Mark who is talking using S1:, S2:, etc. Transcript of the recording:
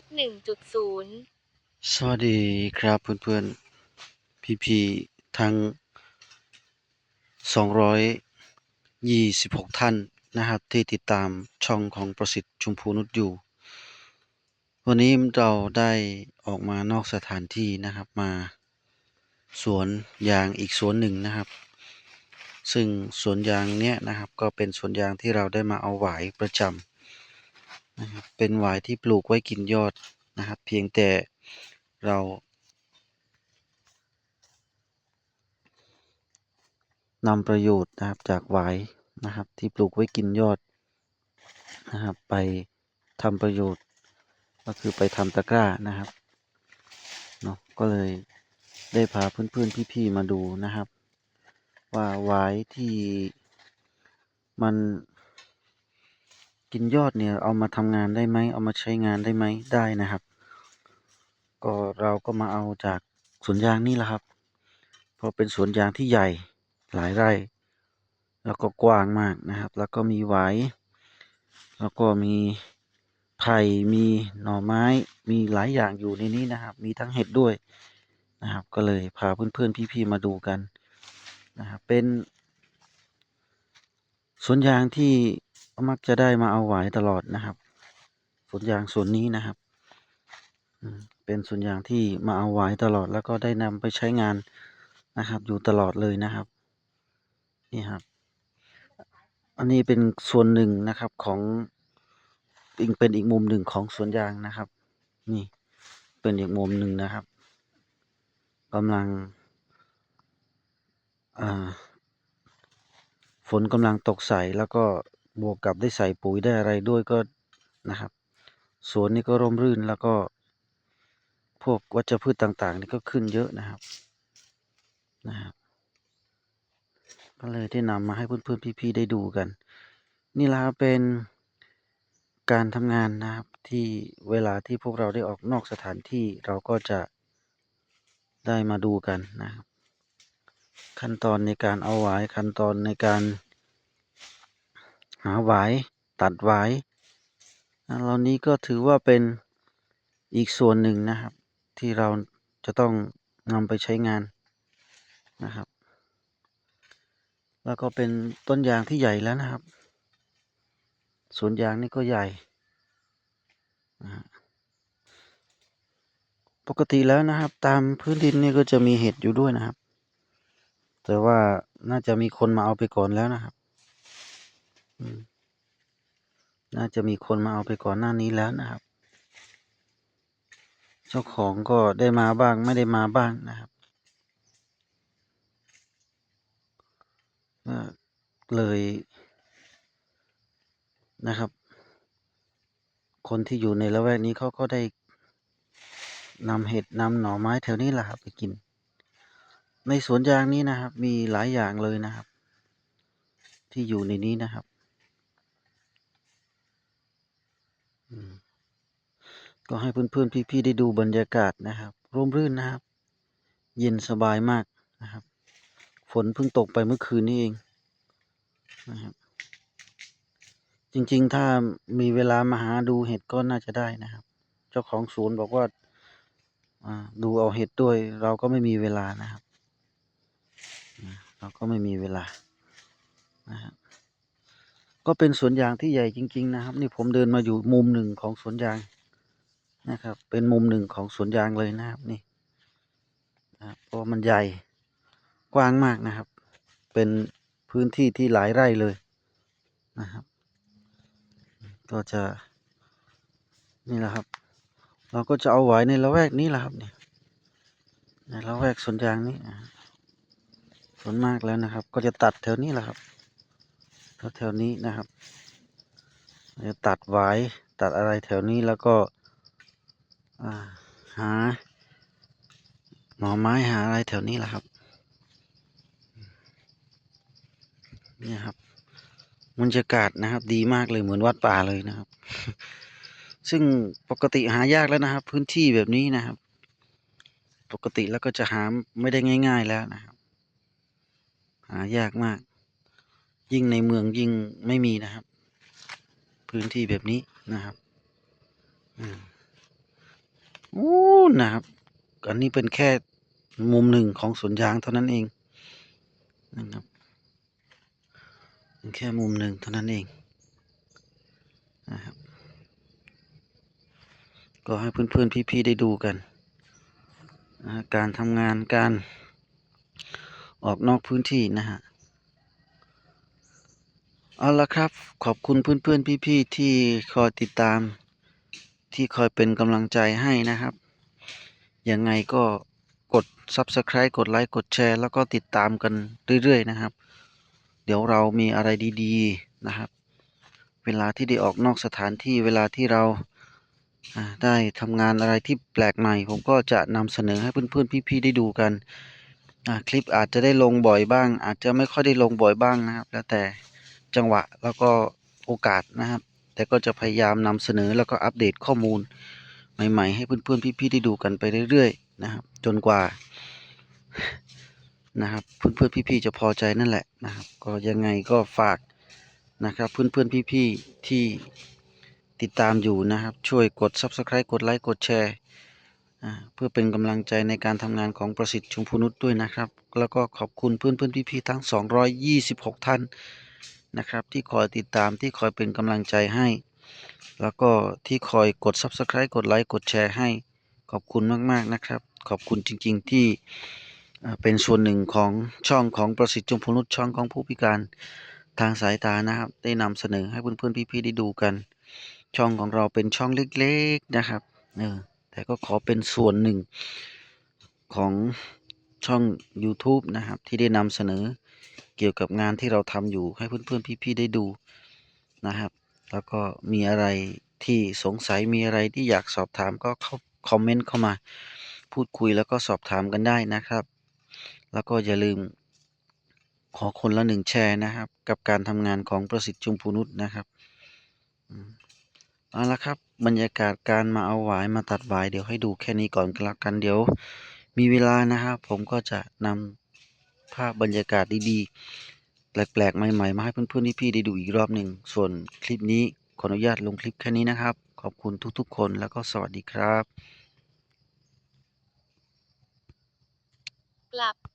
S1: x หนึ่งจุดศูนย์
S2: สวัสดีครับเพื่อนๆ พี่ๆทั้ง 226 ท่านนะครับ ที่ติดตามช่องของประสิทธิ์ชุมพูนุชอยู่ วันนี้เราได้ออกมานอกสถานที่นะครับมาสวนยางอีกสวนหนึ่งนะครับ ซึ่งสวนยางเนี้ยนะครับก็เป็นสวนยางที่เราได้มาเอาหวายประจำ นะครับเป็นหวายที่ปลูกไว้กินยอดนะครับ เพียงแต่เรานำประโยชน์นะครับจากหวายนะครับ ที่ปลูกไว้กินยอดนะครับ ไปทำประโยชน์ ก็คือไปทำตะกร้านะครับเนาะก็เลยได้พาเพื่อนๆพี่ๆมาดูนะครับ ว่าหวายที่มัน กินยอดเนี่ยเอามาทำงานได้ไหมเอามาใช้งานได้ไหมได้นะครับ ก็เราก็มาเอาจากสวนยางนี่แหละครับ เพราะเป็นสวนยางที่ใหญ่หลายไร่ แล้วก็กว้างมากนะครับ แล้วก็มีหวายแล้วก็มีไผ่มีหน่อไม้มีหลายอย่างอยู่ในนี้นะครับ มีทั้งเห็ดด้วยนะครับ ก็เลยพาเพื่อนๆพี่ๆมาดูกันนะครับเป็นสวนยางที่ มักจะได้มาเอาหวายตลอดนะครับสวนยางสวนนี้นะครับเป็นสวนยางที่มาเอาหวายตลอดแล้วก็ได้นำไปใช้งานนะครับ อยู่ตลอดเลยนะครับ นี่ครับ อันนี้เป็นส่วนหนึ่งนะครับของอีกเป็นอีกมุมหนึ่งของสวนยางนะครับ นี่เป็นอีกมุมหนึ่งนะครับกำลังฝนกำลังตกใส่แล้วก็ บวกกับได้ใส่ปุ๋ยได้อะไรด้วยก็นะครับสวนนี้ก็ร่มรื่นแล้วก็ พวกวัชพืชต่างๆ นี่ก็ขึ้นเยอะนะครับนะครับก็เลยได้นำมาให้เพื่อนๆพี่ๆได้ดูกัน นี่ละครับเป็นการทำงานนะครับที่เวลาที่พวกเราได้ออกนอกสถานที่เราก็จะได้มาดูกันนะครับ ขั้นตอนในการเอาหวายขั้นตอนในการ หาหวายตัดหวายเหล่านี้ก็ถือว่าเป็นอีกส่วนหนึ่งนะครับ ที่เราจะต้องนำไปใช้งานนะครับ แล้วก็เป็นต้นยางที่ใหญ่แล้วนะครับสวนยางนี่ก็ใหญ่นะปกติแล้วนะครับ ตามพื้นดินนี่ก็จะมีเห็ดอยู่ด้วยนะครับ แต่ว่าน่าจะมีคนมาเอาไปก่อนแล้วนะครับ น่าจะมีคนมาเอาไปก่อนหน้านี้แล้วนะครับ เจ้าของก็ได้มาบ้างไม่ได้มาบ้างนะครับเลยนะครับ คนที่อยู่ในละแวกนี้เขาก็ได้นำเห็ดนำหน่อไม้แถวนี้แหละครับไปกิน ในสวนยางนี้นะครับ มีหลายอย่างเลยนะครับ ที่อยู่ในนี้นะครับอืม ก็ให้เพื่อนๆพี่ๆได้ดูบรรยากาศนะครับ ร่มรื่นนะครับ เย็นสบายมากนะครับ ฝนเพิ่งตกไปเมื่อคืนนี้เองนะครับจริง ๆ ถ้ามีเวลามาหาดูเห็ดก็น่าจะได้นะครับ เจ้าของสวนบอกว่าดูเอาเห็ดด้วย เราก็ไม่มีเวลานะครับ เราก็ไม่มีเวลานะครับ ก็เป็นสวนยางที่ใหญ่จริง ๆ นะครับ นี่ผมเดินมาอยู่มุมหนึ่งของสวนยางนะครับ เป็นมุมหนึ่งของสวนยางเลยนะครับนี่นะครับเพราะมันใหญ่กว้างมากนะครับ เป็นพื้นที่ที่หลายไร่เลยนะครับ ก็จะนี่แหละครับ เราก็จะเอาไว้ในละแวกนี้แหละครับเนี่ยในละแวกสวนยางนี้ส่วนมากแล้วนะครับ ก็จะตัดแถวนี้แหละครับ แถวแถวนี้นะครับจะตัดไว้ตัดอะไรแถวนี้แล้วก็หาหน่อไม้หาอะไรแถวนี้แหละครับนี่ครับบรรยากาศนะครับ ดีมากเลยเหมือนวัดป่าเลยนะครับ ซึ่งปกติหายากแล้วนะครับ พื้นที่แบบนี้นะครับ ปกติแล้วก็จะหาไม่ได้ง่าย ๆแล้วนะครับ หายากมาก ยิ่งในเมืองยิ่งไม่มีนะครับ พื้นที่แบบนี้นะครับอืมโอ้นะครับอันนี้เป็นแค่มุมหนึ่งของสวนยางเท่านั้นเองนะครับแค่มุมหนึ่งเท่านั้นเองนะครับก็ให้เพื่อนๆพี่ๆได้ดูกันนะการทำงานการออกนอกพื้นที่นะฮะ เอาละครับ ขอบคุณเพื่อนๆพี่ๆที่คอยติดตาม ที่คอยเป็นกำลังใจให้นะครับ ยังไงก็กด Subscribe กดไลค์กดแชร์ แล้วก็ติดตามกันเรื่อย ๆ นะครับ เดี๋ยวเรามีอะไรดีๆนะครับ เวลาที่ได้ออกนอกสถานที่เวลาที่เราได้ทำงานอะไรที่แปลกใหม่ ผมก็จะนำเสนอให้เพื่อนๆพี่ๆได้ดูกันคลิปอาจจะได้ลงบ่อยบ้าง อาจจะไม่ค่อยได้ลงบ่อยบ้างนะครับ แล้วแต่ จังหวะแล้วก็โอกาสนะครับ แต่ก็จะพยายามนำเสนอแล้วก็อัปเดตข้อมูลใหม่ๆ ให้เพื่อนๆพี่ๆได้ดูกันไปเรื่อยๆนะครับ จนกว่านะครับเพื่อนๆพี่ๆจะพอใจนั่นแหละนะครับ ก็ยังไงก็ฝากนะครับ เพื่อนๆพี่ๆที่ติดตามอยู่นะครับ ช่วยกด Subscribe กดไลค์กดแชร์เพื่อเป็นกำลังใจในการทำงานของประสิทธิ์ชุมพูนุชด้วยนะครับ แล้วก็ขอบคุณเพื่อนๆพี่ๆทั้ง 226 ท่าน นะครับ ที่คอยติดตามที่คอยเป็นกำลังใจให้ แล้วก็ที่คอยกด Subscribe กดไลค์กดแชร์ให้ ขอบคุณมากๆนะครับ ขอบคุณจริง ๆ ที่เป็นส่วนหนึ่งของช่องของประสิทธิ์จงพนุษช่องของผู้พิการทางสายตานะครับ ได้นำเสนอให้เพื่อนๆพี่ๆได้ดูกัน ช่องของเราเป็นช่องเล็กๆนะครับเออแต่ก็ขอเป็นส่วนหนึ่งของช่อง YouTube นะครับ ที่ได้นำเสนอ เกี่ยวกับงานที่เราทำอยู่ให้เพื่อนๆพี่ๆได้ดูนะครับ แล้วก็มีอะไรที่สงสัยมีอะไรที่อยากสอบถามก็เข้าคอมเมนต์เข้ามาพูดคุยแล้วก็สอบถามกันได้นะครับ แล้วก็อย่าลืมขอคนละหนึ่งแชร์นะครับ กับการทำงานของประสิทธิ์จุมพูนุษนะครับเอาละครับ บรรยากาศการมาเอาหวายมาตัดหวายเดี๋ยวให้ดูแค่นี้ก่อนก็แล้วกันเดี๋ยว มีเวลานะครับ ผมก็จะนำ ภาพบรรยากาศดีๆ แปลกๆ ใหม่ๆ มาให้เพื่อนๆพี่ๆได้ดูอีกรอบหนึ่ง ส่วนคลิปนี้ขออนุญาตลงคลิปแค่นี้นะครับ ขอบคุณทุกๆ คนแล้วก็สวัสดีครับ
S1: กลับ